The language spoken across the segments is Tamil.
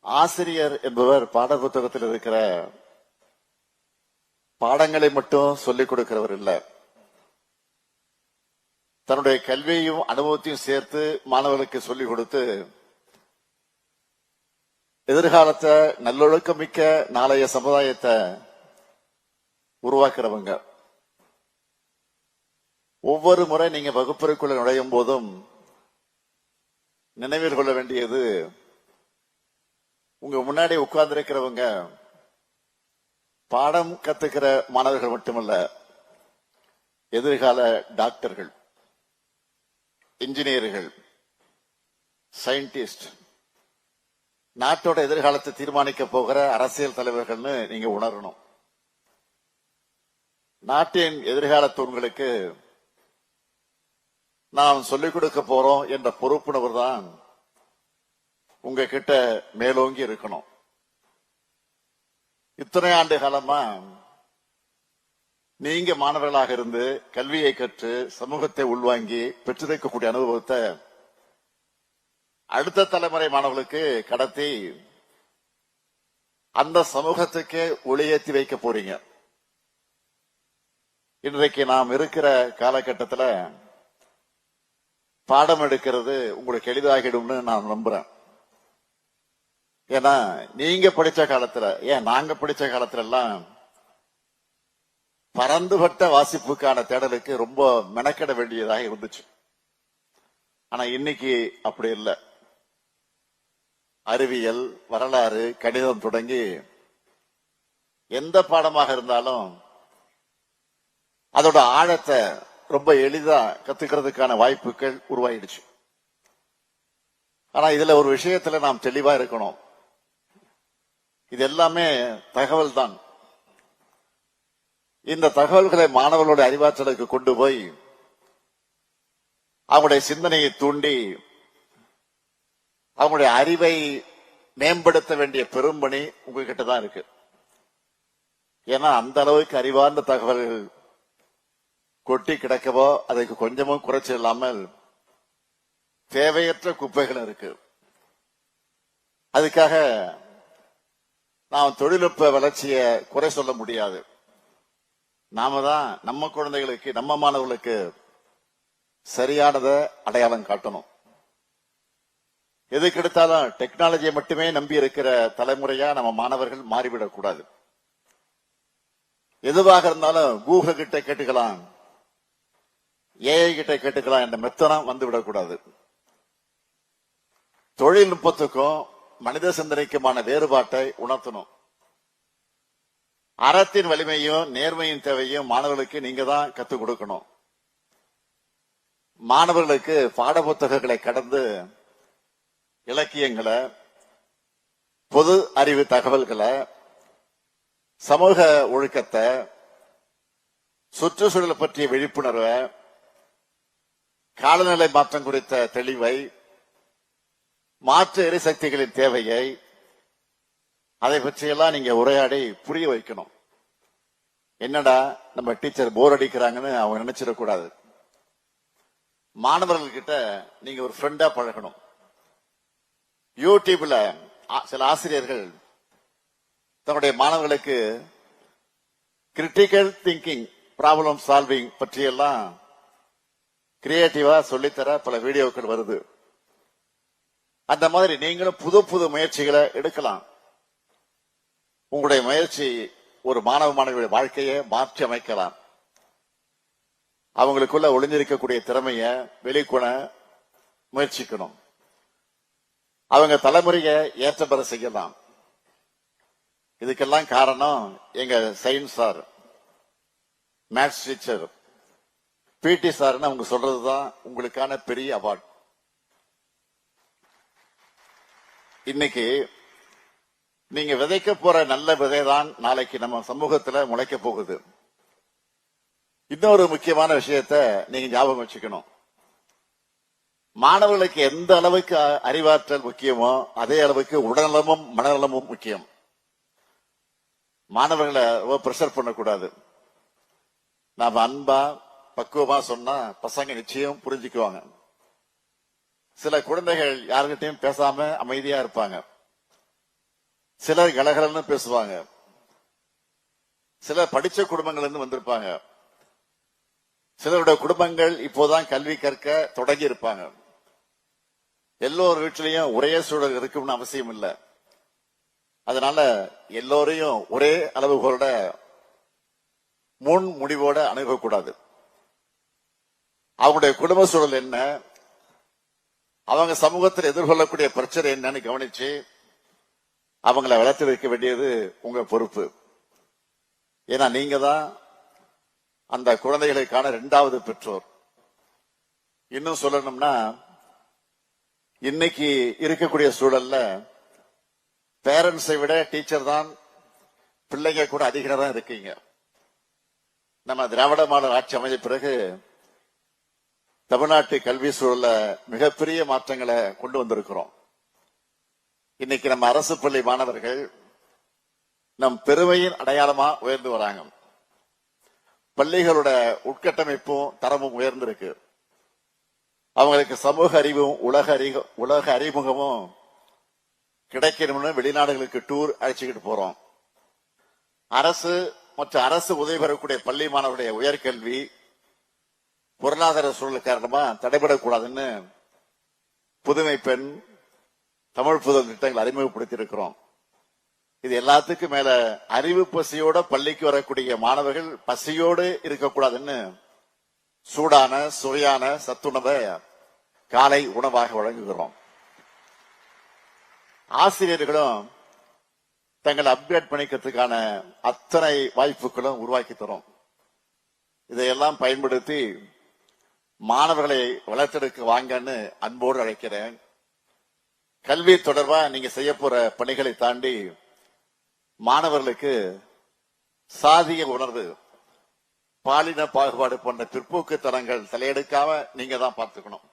ஆசிரியர் என்பவர் பாட புத்தகத்தில் இருக்கிற பாடங்களை மட்டும் சொல்லிக் கொடுக்கிறவர் இல்ல. தன்னுடைய கல்வியையும் அனுபவத்தையும் சேர்த்து மாணவர்களுக்கு சொல்லிக் கொடுத்து எதிர்காலத்தை நல்லொழுக்கம் மிக்க நாளைய சமுதாயத்தை உருவாக்குறவங்க. ஒவ்வொரு முறை நீங்க வகுப்பறைக்குள்ள நுழையும் போதும் நினைவில் கொள்ள வேண்டியது உங்க முன்னாடி உட்கார்ந்து இருக்கிறவங்க பாடம் கத்துக்கிற மாணவர்கள் மட்டுமல்ல எதிர்கால டாக்டர்கள் இன்ஜினியர்கள் சயின்டிஸ்ட் நாட்டோட எதிர்காலத்தை தீர்மானிக்க போகிற அரசியல் தலைவர்கள்னு நீங்க உணரணும். நாட்டின் எதிர்கால தூண்களுக்கு நாம் சொல்லிக் கொடுக்க போறோம் என்ற பொறுப்புணர்வு தான் உங்ககிட்ட மேலோங்கி இருக்கணும். இத்தனை ஆண்டு காலமா நீங்க மாணவர்களாக இருந்து கல்வியை கற்று சமூகத்தை உள்வாங்கி பெற்றிருக்கக்கூடிய அனுபவத்தை அடுத்த தலைமுறை மாணவர்களுக்கு கடத்தி அந்த சமூகத்துக்கே ஒளியேற்றி வைக்க போறீங்க. இன்றைக்கு நாம் இருக்கிற காலகட்டத்துல பாடம் எடுக்கிறது உங்களுக்கு எளிதாகிடும்னு நான் நம்புறேன். ஏன்னா நீங்க படிச்ச காலத்துல ஏன் நாங்க படிச்ச காலத்துல எல்லாம் பறந்துபட்ட வாசிப்புக்கான தேடலுக்கு ரொம்ப மெனக்கெட வேண்டியதாக இருந்துச்சு. ஆனா இன்னைக்கு அப்படி இல்லை. அறிவியல் வரலாறு கணிதம் தொடங்கி எந்த பாடமாக இருந்தாலும் அதோட ஆழத்தை ரொம்ப எளிதா கத்துக்கிறதுக்கான வாய்ப்புகள் உருவாயிடுச்சு. ஆனா இதுல ஒரு விஷயத்துல நாம் தெளிவா இருக்கணும். இது எல்லாமே தகவல் தான் இந்த தகவல்களை மாணவர்களுடைய அறிவாற்றலுக்கு கொண்டு போய் அவங்களுடைய சிந்தனையை தூண்டி அவங்களுடைய அறிவை மேம்படுத்த வேண்டிய பெரும்பணி உங்ககிட்ட தான் இருக்கு. ஏன்னா அந்த அளவுக்கு அறிவார்ந்த தகவல்கள் கொட்டி கிடக்கவோ அதுக்கு கொஞ்சமும் குறைச்சி இல்லாமல் தேவையற்ற குப்பைகள் இருக்கு. அதுக்காக நாம் தொழில்நுட்ப வளர்ச்சியை குறை சொல்ல முடியாது. நாம தான் நம்ம குழந்தைகளுக்கு நம்ம மாணவர்களுக்கு சரியானதை அடையாளம் காட்டணும். எதுக்கு எடுத்தாலும் டெக்னாலஜியை மட்டுமே நம்பி இருக்கிற தலைமுறையா நம்ம மாணவர்கள் மாறிவிடக்கூடாது எதுவாக இருந்தாலும் கூகுள் கிட்ட கேட்டுக்கலாம் ஏஐ கிட்ட கேட்டுக்கலாம் என்ற மெத்தனம் வந்து விடக்கூடாது தொழில்நுட்பத்துக்கும் மனித சிந்தனைக்குமான வேறுபாட்டை உணர்த்தணும். அறத்தின் வலிமையும் நேர்மையின் தேவையும் மாணவர்களுக்கு நீங்க தான் கத்துக் கொடுக்கணும். மாணவர்களுக்கு பாட புத்தகங்களை கடந்து இலக்கியங்களை பொது அறிவு தகவல்களை சமூக ஒழுக்கத்தை சுற்றுச்சூழல் பற்றிய விழிப்புணர்வை காலநிலை மாற்றம் குறித்த தெளிவை மாற்று எரிசக்திகளின் தேவையை அதை பற்றியெல்லாம் நீங்க உரையாடி புரிய வைக்கணும். என்னடா நம்ம டீச்சர் போர் அடிக்கிறாங்கன்னு அவங்க நினைச்சிடக்கூடாது. மாணவர்கள் கிட்ட நீங்க ஒரு ஃப்ரெண்டா பழகணும். யூடியூப்ல சில ஆசிரியர்கள் தன்னுடைய மாணவர்களுக்கு கிரிட்டிக்கல் திங்கிங் ப்ராப்ளம் சால்விங் பற்றியெல்லாம் கிரியேட்டிவா சொல்லித்தர பல வீடியோக்கள் வருது. அந்த மாதிரி நீங்களும் புது புது முயற்சிகளை எடுக்கலாம். உங்களுடைய முயற்சி ஒரு மாணவ மாணவியுடைய வாழ்க்கையை மாற்றி அமைக்கலாம். அவங்களுக்குள்ள ஒளிஞ்சிருக்கக்கூடிய திறமைய வெளிக்கொண முயற்சிக்கணும். அவங்க தலைமுறையை ஏற்ற பெற செய்யலாம். இதுக்கெல்லாம் காரணம் எங்க சயின்ஸ் சார் மேத்ஸ் டீச்சர். பிடி சார்னு அவங்க சொல்றதுதான் உங்களுக்கான பெரிய அவார்ட். இன்னைக்கு நீங்க விதைக்க போற நல்ல விதை தான் நாளைக்கு நம்ம சமூகத்துல முளைக்க போகுது. இன்னொரு முக்கியமான விஷயத்த நீங்க ஞாபகம் வச்சுக்கணும். மாணவர்களுக்கு எந்த அளவுக்கு அறிவாற்றல் முக்கியமோ அதே அளவுக்கு உடல்நலமும் மனநலமும் முக்கியம். மாணவர்களை பிரஷர் பண்ணக்கூடாது. நாம அன்பா பக்குவமா சொன்னா பசங்க நிச்சயம் புரிஞ்சுக்குவாங்க. சில குழந்தைகள் யாருகிட்டயும் பேசாம அமைதியா இருப்பாங்க. சிலர் கலகலன்னு பேசுவாங்க. சிலர் படிச்ச குடும்பங்கள் இருந்து வந்திருப்பாங்க. சிலருடைய குடும்பங்கள் இப்போதான் கல்வி கற்க தொடங்கி இருப்பாங்க. எல்லோர் வீட்டிலையும் ஒரே சூழல் இருக்கும்னு அவசியம் இல்லை. அதனால எல்லோரையும் ஒரே அளவுகளோட முன் முடிவோட அணுகக்கூடாது. அவங்களுடைய குடும்ப சூழல் என்ன? அவங்க சமூகத்தில் எதிர்கொள்ளக்கூடிய பிரச்சனை என்னன்னு கவனிச்சு அவங்கள வளர்த்து வைக்க வேண்டியது உங்க பொறுப்பு. ஏன்னா நீங்க தான் அந்த குழந்தைகளுக்கான இரண்டாவது பெற்றோர். இன்னும் சொல்லணும்னா இன்னைக்கு இருக்கக்கூடிய சூழல்ல பேரண்ட்ஸை விட டீச்சர் தான் பிள்ளைங்க கூட அதிகாரம் தான் இருக்கீங்க. நம்ம திராவிட மாடல் ஆட்சி அமைஞ்ச பிறகு தமிழ்நாட்டு கல்வி சூழல்ல மிகப்பெரிய மாற்றங்களை கொண்டு வந்திருக்கிறோம். இன்னைக்கு நம்ம அரசு பள்ளி மாணவர்கள் நம் பெருமையின் அடையாளமா உயர்ந்து வராங்க. பள்ளிகளோட உட்கட்டமைப்பும் தரமும் உயர்ந்திருக்கு. அவங்களுக்கு சமூக அறிவும் உலக அறிவு உலக அறிமுகமும் கிடைக்கணும்னு வெளிநாடுகளுக்கு டூர் அழைச்சிக்கிட்டு போறோம். அரசு மற்றும் அரசு உதவி பெறக்கூடிய பள்ளி மாணவருடைய உயர்கல்வி பொருளாதார சூழல் காரணமா தடைபடக்கூடாதுன்னு புதுமை பெண் தமிழ் புதல் திட்டங்கள் அறிமுகப்படுத்தி இருக்கிறோம் இது எல்லாத்துக்கும் மேல அறிவு பசியோட பள்ளிக்கு வரக்கூடிய மாணவர்கள் பசியோடு இருக்கக்கூடாதுன்னு சூடான சுவையான சத்துணவை காலை உணவாக வழங்குகிறோம். ஆசிரியர்களும் தங்களை அப்கிரேட் பண்ணிக்கிறதுக்கான அத்தனை வாய்ப்புகளும் உருவாக்கி தரும். இதையெல்லாம் பயன்படுத்தி மாணவர்களை வளர்த்தெடுக்க வாங்கன்னு அன்போடு அழைக்கிறேன். கல்வி தொடர்பா நீங்க செய்ய போற பணிகளை தாண்டி மாணவர்களுக்கு சாதிய உணர்வு பாலின பாகுபாடு போன்ற பிற்போக்கு தரங்கள் தலையெடுக்காம நீங்க தான் பார்த்துக்கணும்.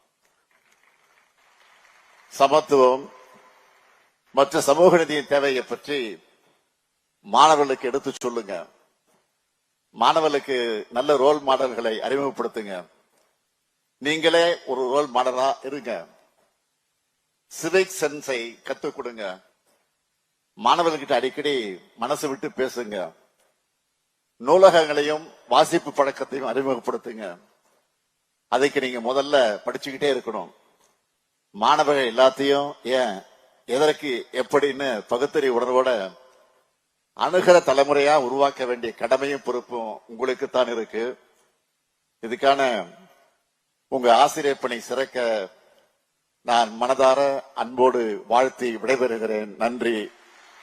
சமத்துவம் மற்ற சமூக நிதியின் தேவையை பற்றி மாணவர்களுக்கு எடுத்து சொல்லுங்க. மாணவர்களுக்கு நல்ல ரோல் மாடல்களை அறிமுகப்படுத்துங்க. நீங்களே ஒரு ரோல் மாடலா இருங்க. சிவிக் சென்ஸை கத்துக் கொடுங்க. மாணவர்கிட்ட அடிக்கடி மனசு விட்டு பேசுங்க. நூலகங்களையும் வாசிப்பு பழக்கத்தையும் அறிமுகப்படுத்துங்க. அதுக்கு நீங்க முதல்ல படிச்சுக்கிட்டே இருக்கணும். மாணவர்கள் எல்லாத்தையும் ஏன் எதற்கு எப்படின்னு பகுத்தறி உணர்வோட அணுகிற தலைமுறையா உருவாக்க வேண்டிய கடமையும் பொறுப்பும் உங்களுக்கு தான் இருக்கு. இதுக்கான உங்க ஆசிரியர் பணி சிறக்க நான் மனதார அன்போடு வாழ்த்தி விடைபெறுகிறேன். நன்றி.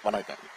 வணக்கம்.